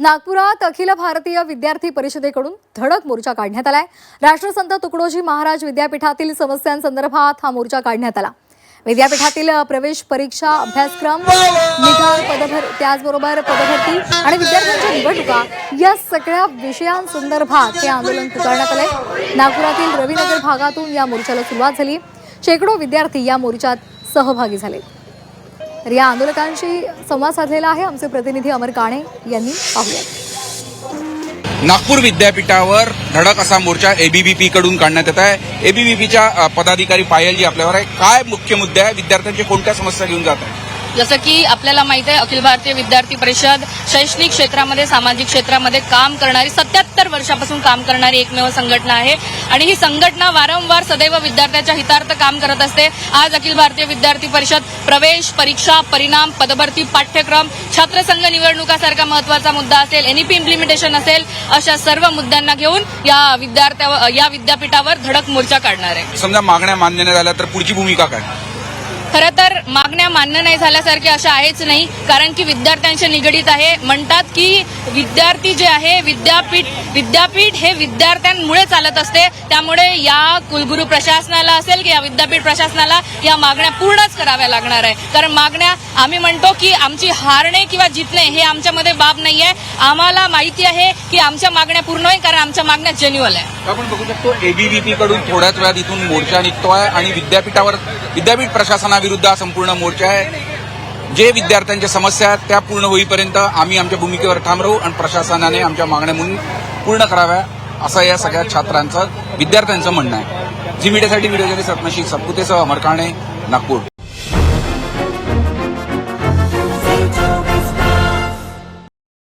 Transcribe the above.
नागपुरात अखिल भारतीय विद्यार्थी परिषदेकडून धडक मोर्चा काढण्यात आलाय. राष्ट्रसंत तुकडोजी महाराज विद्यापीठातील समस्यांसंदर्भात हा मोर्चा काढण्यात आला. विद्यापीठातील प्रवेश परीक्षा अभ्यासक्रम निकाल पदभर त्याचबरोबर पदभरती आणि विद्यार्थ्यांच्या निवडणुका या सगळ्या विषयांसंदर्भात हे आंदोलन पुकारण्यात आलंय. नागपुरातील रवीनगर भागातून या मोर्चाला सुरुवात झाली. शेकडो विद्यार्थी या मोर्चात सहभागी झाले. तर या आंदोलकांशी संवाद साधलेला आहे आमचे प्रतिनिधी अमर काणे यांनी. पाहूया. नागपूर विद्यापीठावर धडक असा मोर्चा एबीव्हीपी कडून काढण्यात येत आहे. एबीव्हीपीच्या पदाधिकारी पायलजी आपल्यावर आहे. काय मुख्य मुद्दे आहे विद्यार्थ्यांची कोणत्या समस्या घेऊन जात आहे जसं की आपल्याला माहीत आहे अखिल भारतीय विद्यार्थी परिषद शैक्षणिक क्षेत्रामध्ये सामाजिक क्षेत्रामध्ये काम करणारी सत्याहत्तर वर्षापासून काम करणारी एकमेव संघटना आहे. आणि ही संघटना वारंवार सदैव विद्यार्थ्याच्या हितार्थ काम करत असते. आज अखिल भारतीय विद्यार्थी परिषद प्रवेश परीक्षा परिणाम पदभरती पाठ्यक्रम छात्रसंघ निवडणुकासारखा महत्त्वाचा मुद्दा असेल एनईपी इम्प्लिमेंटेशन असेल अशा सर्व मुद्द्यांना घेऊन या विद्यार्थ्या या विद्यापीठावर धडक मोर्चा काढणार आहे. समजा मागण्या मान्य नाही झाल्या तर पुढची भूमिका काय? खरं तर मागण्या मान्य नाही झाल्यासारख्या अशा आहेच नाही कारण की विद्यार्थ्यांशी निगडीत आहे. म्हणतात की विद्यार्थी जे आहे विद्यापीठ विद्यापीठ हे विद्यार्थ्यांमुळे चालत असते. त्यामुळे या कुलगुरू प्रशासनाला असेल की या विद्यापीठ प्रशासनाला या मागण्या पूर्णच कराव्या लागणार आहे. कारण मागण्या आम्ही म्हणतो की आमची हारणे किंवा जितणे हे आमच्यामध्ये बाब नाही आहे आम्हाला माहिती आहे की आमच्या मागण्या पूर्ण होईल कारण आमच्या मागण्या जेन्युअल आहे. आपण बघू शकतो एबीव्हीपी कडून थोड्याच वेळात इथून मोर्चा निघतो आहे आणि विद्यापीठावर विद्यापीठ प्रशासनाविरुद्ध संपूर्ण मोर्चा आहे. जे विद्यार्थ्यांच्या समस्या आहेत त्या पूर्ण होईपर्यंत आम्ही आमच्या भूमिकेवर ठाम राहू आणि प्रशासनाने आमच्या मागण्या म्हणून पूर्ण कराव्या असं या सगळ्या छात्रांचं विद्यार्थ्यांचं म्हणणं आहे. जी मीडियासाठी व्हिडिओ जरी रत्नशी सत्पुतेसह अमर काणे नागपूर.